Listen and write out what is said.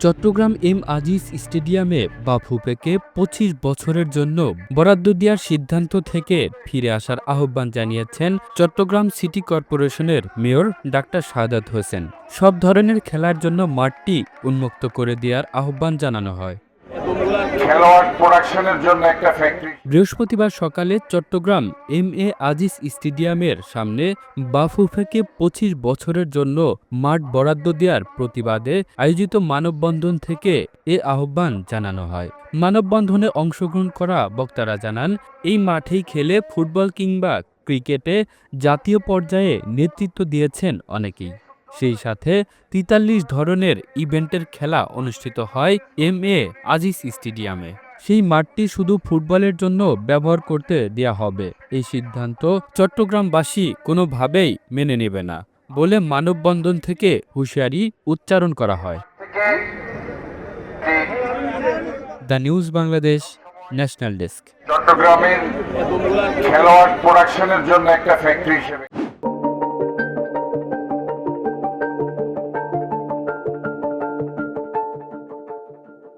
Chittagong M Aziz স্টেডিয়ামে বাফুপেকে পঁচিশ বছরের জন্য বরাদ্দ দেওয়ার সিদ্ধান্ত থেকে ফিরে আসার আহ্বান জানিয়েছেন চট্টগ্রাম সিটি কর্পোরেশনের মেয়র ডাক্তার শাহাদাত হোসেন। সব ধরনের খেলার জন্য মাঠটি উন্মুক্ত করে দেওয়ার আহ্বান জানানো হয়। বৃহস্পতিবার সকালে চট্টগ্রাম এম এ আজিজ স্টেডিয়ামের সামনে বাফুফেকে পঁচিশ বছরের জন্য মাঠ বরাদ্দ দেওয়ার প্রতিবাদে আয়োজিত মানববন্ধন থেকে এ আহ্বান জানানো হয়। মানববন্ধনে অংশগ্রহণ করা বক্তারা জানান, এই মাঠেই খেলে ফুটবল কিংবা ক্রিকেটে জাতীয় পর্যায়ে নেতৃত্ব দিয়েছেন অনেকেই। সেই সাথে তিতাল্লিশ ধরনের ইভেন্টের খেলা অনুষ্ঠিত হয় এম এ আজিজ স্টেডিয়ামে। সেই মাঠটি শুধু ফুটবলের জন্য ব্যবহার করতে দেয়া হবে। এই সিদ্ধান্ত চট্টগ্রামবাসী কোনোভাবেই মেনে নেবে না বলে মানববন্ধন থেকে হুঁশিয়ারি উচ্চারণ করা হয়। The news Bangladesh national desk. চট্টগ্রামের খেলোয়াড় প্রোডাকশনের জন্য একটা ফ্যাক্টরি হিসেবে